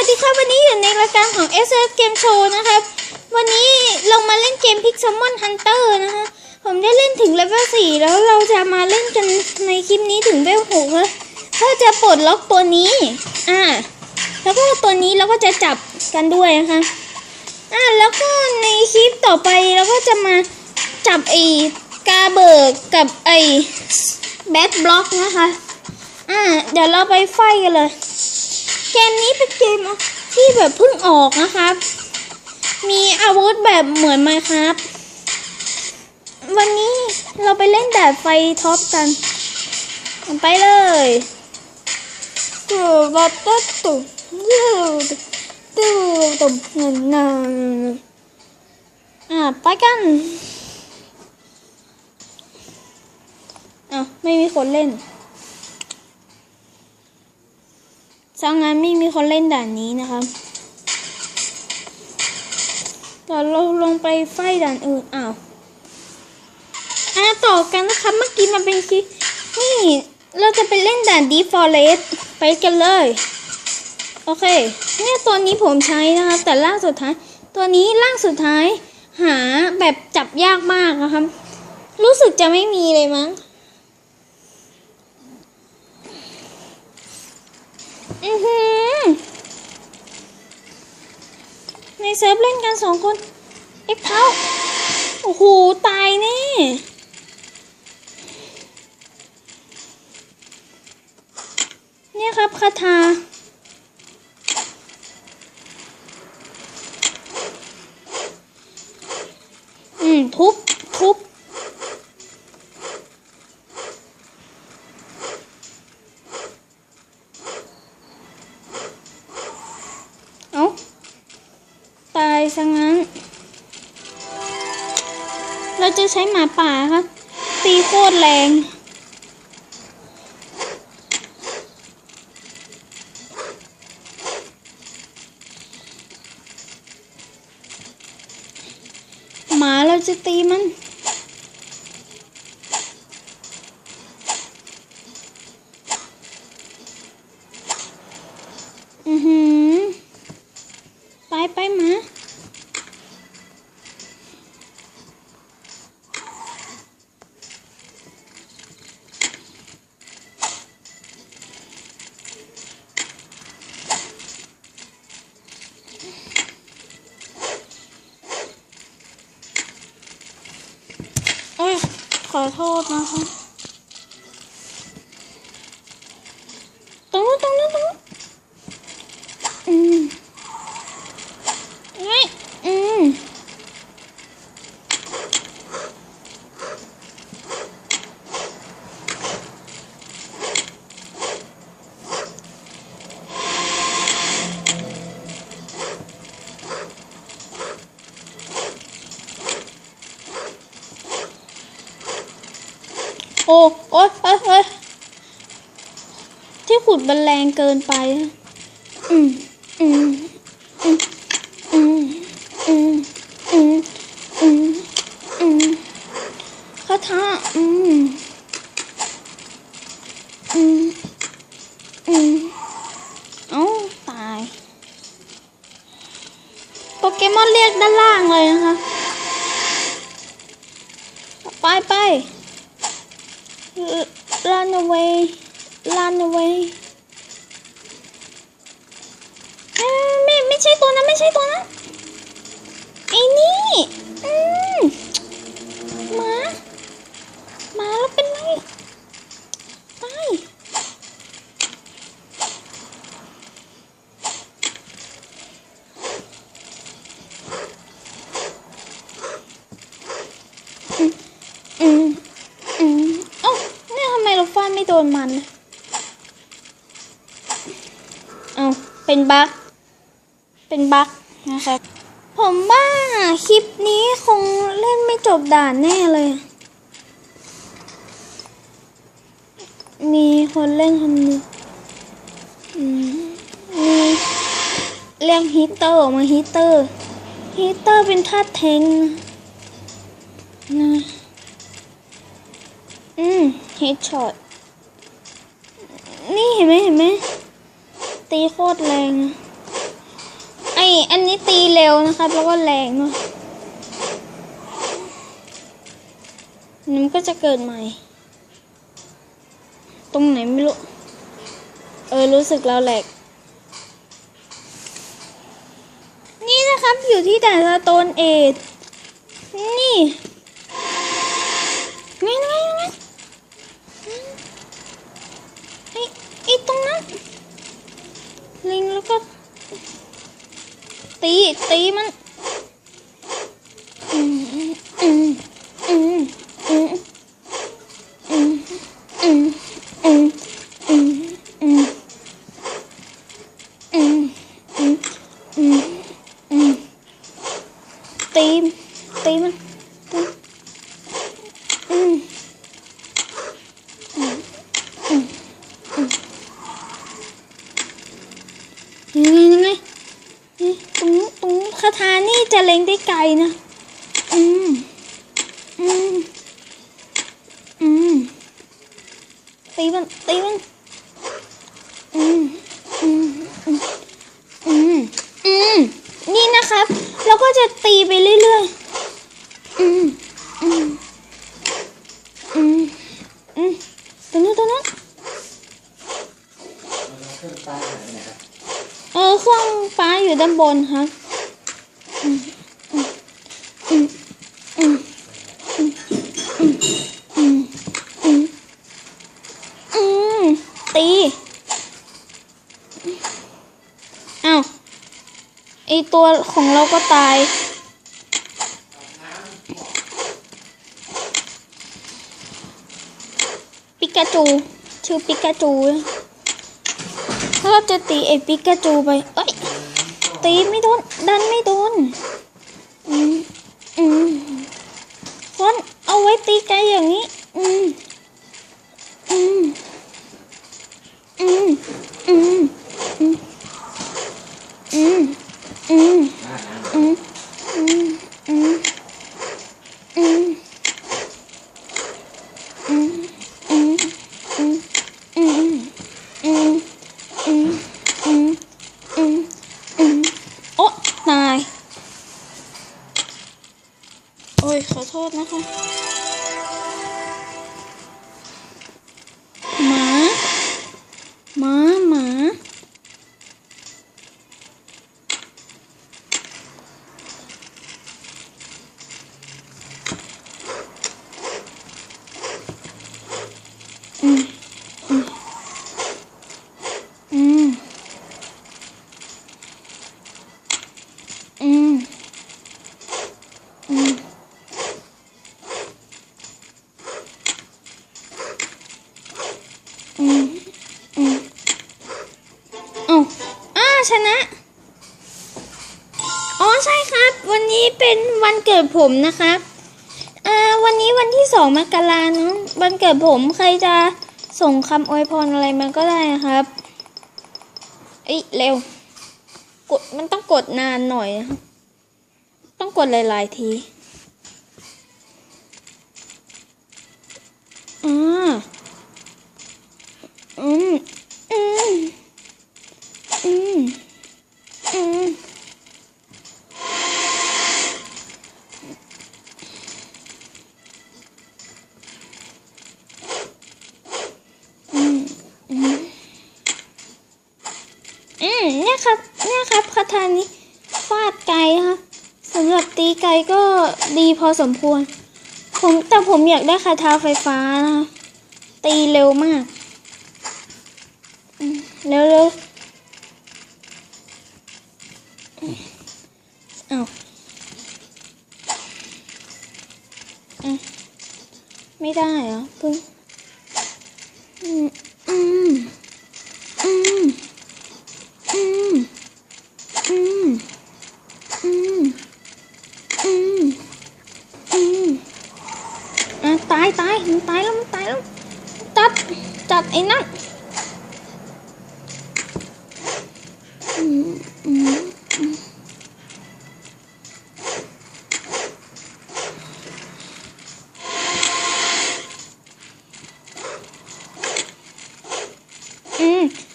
วัสดีครับวันนี้อยู่ในรายการของ s f Game Show นะครับ วันนี้เรามาเล่นเกม Pixelmon Hunter นะคะผมได้เล่นถึงเลเวล4แล้วเราจะมาเล่นกันในคลิปนี้ถึงเลเวล6เพื่อจะปลดล็อกตัวนี้ อ่า แล้วก็ตัวนี้เราก็จะจับกันด้วยนะคะ อ่า แล้วก็ในคลิปต่อไปเราก็จะมาจับไอ้กาเบิร์กกับไอ้แบทบล็อกนะคะ อ่า เดี๋ยวเราไปไฟกันเลย เกมนี้เป็นเกมที่แบบเพิ่งออกนะครับ มีอาวุธแบบเหมือนไมครับ วันนี้เราไปเล่นแบบไฟท็อปกัน ไปเลยตูบัตตุตุตูตูตุเงินนอ่าไปกันอะไม่มีคนเล่น ซังงั้นไม่มีคนเล่นด่านนี้นะครับเดี๋ยวเราลงไปไฟด่านอื่นอ้าวอะต่อกันนะครับ เมื่อกี้มันเป็นคินี่ เราจะไปเล่นด่านดีฟอเรสไปกันเลย โอเค เนี่ยตัวนี้ผมใช้นะครับ แต่ล่างสุดท้าย ตัวนี้ล่างสุดท้าย หาแบบจับยากมากนะครับ รู้สึกจะไม่มีเลยมั้ง อือหือในเซิร์ฟเล่นกันสองคน เอ็กเท้าโอ้โห ตายแน่เนี่ยครับคาถาอืม ทุบ ใช้หมาป่าครับตีโคตรแรงหมาเราจะตีมัน อือหือ ไปไปหมา โอ้ย ขอโทษนะคะตรงนู้นตรงนู้นตรงนู้นอืม ไม่อืมโอ้โอ๊ยเอ้ยเอ้ยที่ขุดมันแรงเกินไป อืมอืมอืมอืมอืมอืมอืมอืมคาถาอืม อืม อืม เอ้า ตาย โปเกมอนเรียกด้านล่างเลยนะคะ ไปไป run away run away ไม่ไม่ไม่ใช่ตัวนั้นไม่ใช่ตัวนั้น ไอ้นี่ อืมหมาหมาแล้วเป็นไรตายอืมอืม อืมเอ้าเนี่ยทำไมเราฟาดไม่โดนมันเลยเอ้าเป็นบั๊กเป็นบั๊กนะครับ ผมว่าคลิปนี้คงเล่นไม่จบด่านแน่เลย มีคนเล่นคนนึงอืมมีเรียกฮีตเตอร์ออกมาฮีตเตอร์ฮีตเตอร์เป็นธาตุแทงนะอืมเฮดช็อตนี่เห็นไหมเห็นไหมตีโคตรแรงอะ ออันนี้ตีเร็วนะครับ แล้วก็แรงด้วยมันก็จะเกิดใหม่ ตรงไหนไม่รู้ เออ รู้สึกแล้วแหลก นี่นะครับอยู่ที่ด่ละโตนเอทนี่ seguimos จะเล็งได้ไกลนะ อืม อืม อืม ตีมัน ตีมันอืมอืม อืม อืม อืม นี่นะครับ เราก็จะตีไปเรื่อยๆ อืม อืม อืม อืมตรงนู้นตรงนู้นเครื่องป้ายหายไปไหนครับเออเครื่องฟ้าอยู่ด้านบนครับ ไอตัวของเราก็ตาย ปิกาจู ชื่อปิกาจู ถ้าเราจะตีไอปิกาจูไป เอ้ย ตีไม่โดน ดันไม่โดน อืม อืมฟอนเอาไว้ตีไกลอย่างนี้ อืม เป็นวันเกิดผมนะครับอ่าวันนี้วันที่สองมกราเนอะวันเกิดผมใครจะส่งคำอวยพรอะไรมาก็ได้นะครับเอ้ยเร็ว กดมันต้องกดนานหน่อยนะต้องกดหลาย ๆ ทีอ่าอืมอืมอืมอืม อืม อืม อืม เนี่ยครับ เนี่ยครับคาถานี้ฟาดไกลครับสำหรับตีไกลก็ดีพอสมควร ผมแต่ผมอยากได้คาถาไฟฟ้านะคะตีเร็วมากเร็วเร็วอ้าวไม่ได้เหรอเพิ่งอืมอืม 嗯。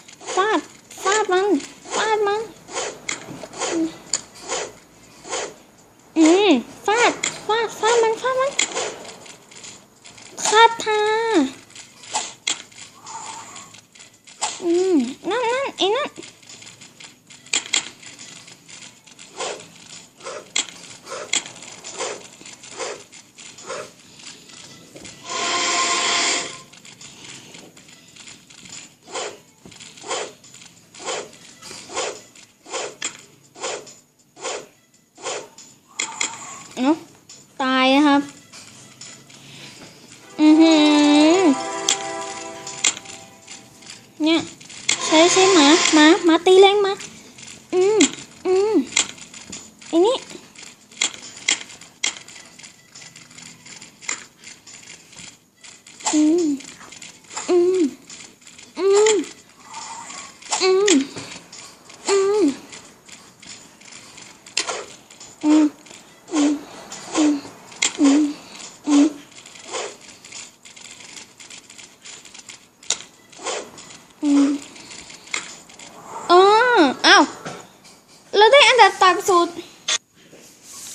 ตามสูตร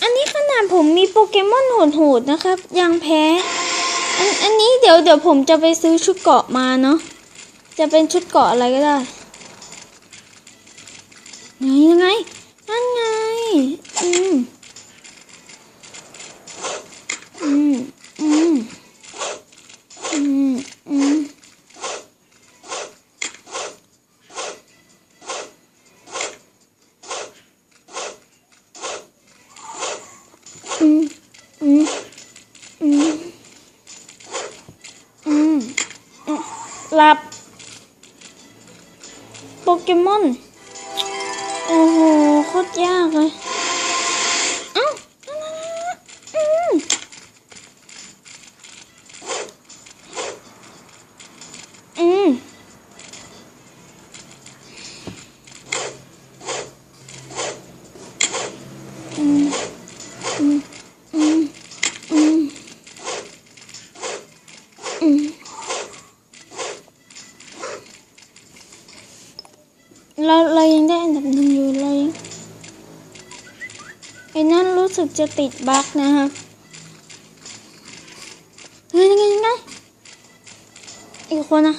อันนี้ขนาดผมมีโปเกมอนโหดๆนะครับ ยังแพ้ อันอันนี้เดี๋ยวเดี๋ยวผมจะไปซื้อชุดเกาะมาเนาะ จะเป็นชุดเกาะอะไรก็ได้ ไหนยังไง อืม อืม อืม อืม อืม อืมอืมอืมอืมอืมหลับโปเกมอน โอ้โหโคตรยากเลย เอ้าอืมอืมอืมอืมอืมอืมอืมเราเรายังได้อันดับหนึ่งอยู่เรายังไอ้นั่นรู้สึ กจะติดบั๊กนะฮะเฮ้ยยังไงยังไงอีกคนนะ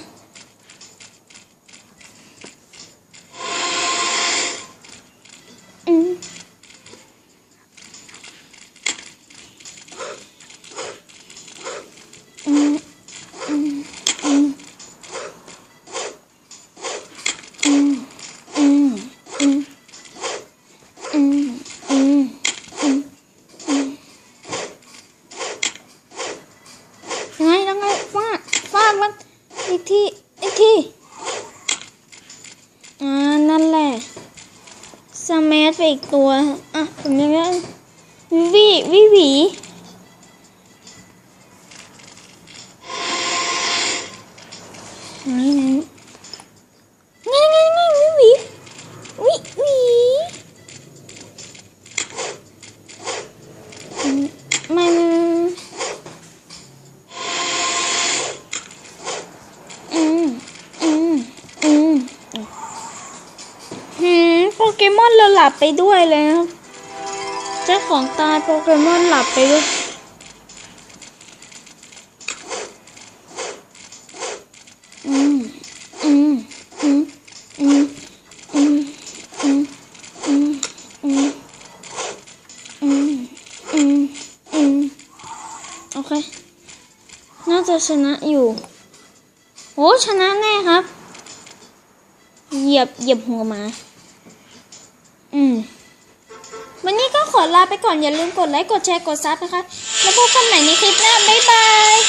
อีกตัว อะผมยังไงวิวิวีนี่นะไงไงไงวิหวีวิหวีอืมมันอืมอืมอืมหืมโปเกมอนเรา หลับไปด้วยเลยนะครับเจ้าของตายโปเกมอนหลับไปด้วยอืมอืมอืมอืมอืมอืมอืมอืมอืมอืมอืมโอเค น่าจะชนะอยู่โอ้ชนะแน่ครับ เหยียบเหยียบหัวหมา อืม วันนี้ก็ขอลาไปก่อนอย่าลืมกดไลค์กดแชร์กดซับนะคะ แล้วพบกันใหม่ในคลิปหน้า บ๊ายบาย